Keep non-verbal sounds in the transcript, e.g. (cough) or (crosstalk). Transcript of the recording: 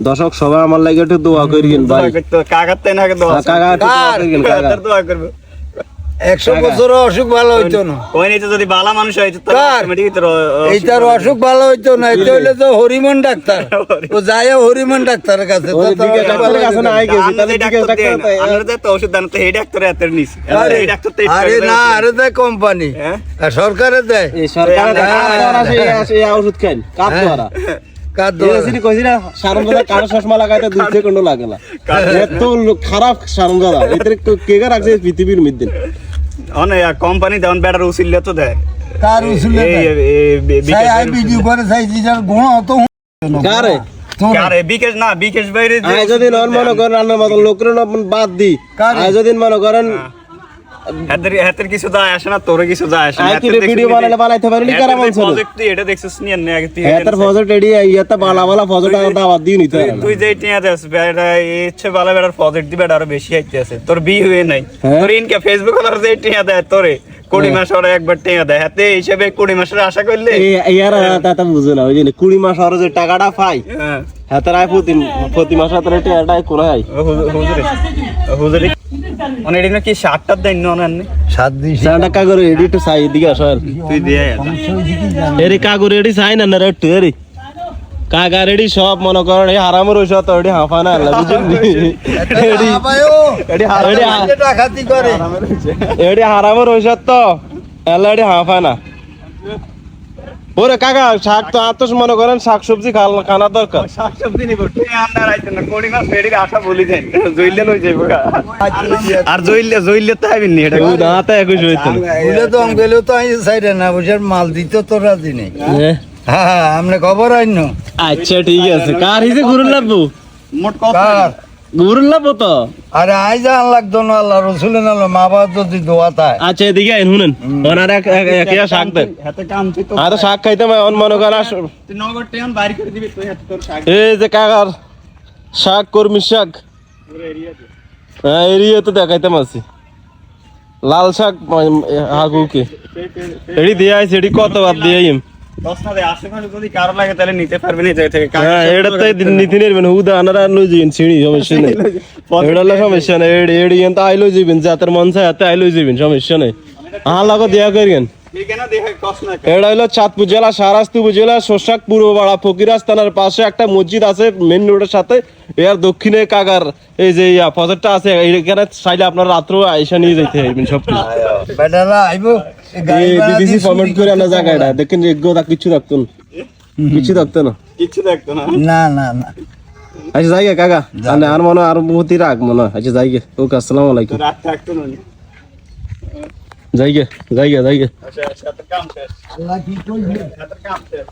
দর্শক সবাই আমার লাগে একটু দোয়া করিয়েন ভাই। কাকার তাই না দোয়া কাকা একটু দোয়া কার? করিয়েন, কাকা। কাকার দোয়া করবে। একশো বছর অসুখ ভালো হইতো না। যদি বালা মানুষ হইতো এইটার অসুখ ভালো হইতো না এটা হইলে তো হরিমন ডাক্তার। (laughs) ও যায় হরিমন ডাক্তারের কাছে কাছে ডাক্তার নিছি। আরে ডাক্তার আরে না দেয়। আরে দেয় কোম্পানি। হ্যাঁ? সরকারে দেয়। এই সরকারের হ্যাঁ, হ্যাঁ, ওষুধ কাপ হ্যাঁ। খারাপ সারমজাদা রাখছে পৃথিবীর মধ্যে? অনে কোম্পানি দেওয়ান ব্যাটার উসিল্লে তো দেয়। কার উসুলে এই- দেয়? এই- এই- বি- সাই বিকাশ ভিডিও করে সাই জিজার গুণ অত কারে? তোর- না বিকাশ বাইরে যদি মনে করেন লোকের বাদ দি। যদি মনে করেন হাতের হাতের কিছু যায় আসে না তোর কিছু যায় আসে না। আয় কি রে ভিডিও বানালে বানাইতে পারলি কারা মানছ প্রজেক্ট এটা দেখছিস নি? এনে আগে তুই হ্যাঁ তার ফজর টেডি ইয়াতে বালা বালা ফজর দাওয়াত দিই নিতে তুই- তুই টিয়া দেস বেটা ইচ্ছে বালা বেটার প্রজেক্ট দিবে আরও বেশি আইতে আছে। তোর বি হয়ে নাই। হ্যাঁ? তোর ইনকে ফেসবুক আর যে টিয়া দেয় তোরে কুড়ি মাস ওরা একবার টিয়া দেয়। হাতে হিসেবে কুড়ি মাসের আশা করলে ইয়ার তা বুঝে না ওই যে কুড়ি মাস আর যে টাকাটা পাই হ্যাঁ। হ্যাঁ আয় প্রতি প্রতি মাস কোনায় হুজুরে হুজুরে মানে এটা কি শার্টটা দেন না অনেক সাত দিছি সান্ডা কাগর এডি একটু সাই দিকে আসো আর। তুই দিয়ে আয়। এরি কাগর এডি সাই না না রে একটু এরি। কাগা রেডি সব মনে করেন এই হারামের ওই তো এডি হাফা আল্লাহ বুঝুন এডি এডি হা- এডি হা- ডাকাতি করে। এডি হারামের ওই তো আল্লাহ এডি হাফা না। ওরে কাকা শাক তো আত্মস মনে করেন শাক সবজি খানা দরকার। শাকসবজি নিব। তুই আন্নার আইতেন না? কুড়ি রেডির আশা বলি দেন। জইলে লই যাইব আর জইলে জইলে তো আইবেন নি এটা দাঁতে একুশ হইতেন বলে তো আম গেলেও তো আমি সাইডে না বুঝার মাল দিত তো রাজি নেই। হ্যাঁ হ্যাঁ আমনে খবর আইন আচ্ছা ঠিক আছে। কার হিসে ঘুরুন লাগবো? মোট কত তো? আরে আই যা লাগতো না আল্লাহ রসুলের মা বাবা যদি দোয়া তাই আচ্ছা এদিকে আইন শুনেন। ওনার এক এক- এক শাক দেন। হাতে কাম তুই তো। আর শাক খাইতে অন মনে করেন তুই নগর টেন বাইরে করে দিবি তুই হাতে তোর শাক। এই যে কাকার শাক কর্মী শাক। হ্যাঁ এরিয়া তো দেখাইতে মাসি লাল শাক হাগুকে এডি দিয়ে আইছে এডি কত বাদ দিয়ে আইম। হ্যাঁ এটা হলো (laughs) মন চাঁদপুর জেলা শোষাক পূর্বপাড়া ফকিরাজ থানার পাশে একটা মসজিদ আছে মেন রোডের সাথে। এর দক্ষিণে কাগার এই যে ইয়া ফজরটা আছে এখানে চাইলে আপনার রাত্র আইসা নিয়ে যাইতে হইবেন সব বিবিসি ফরম্যাট করে আনা জায়গাটা দেখেন কিছু থাকতো না। কিছু থাকতো না। কিছু থাকতো না। না না না। আচ্ছা যাই গে কাকা। মানে আর মনে আর বহুতই রাখ মনে আচ্ছা যাই গে। ওকে আসসালামু আলাইকুম। রাত থাকতো না যাই গে যাই গে যাই গে। আচ্ছা আচ্ছা কাম শেষ। আল্লাহ কি করবে কাম শেষ।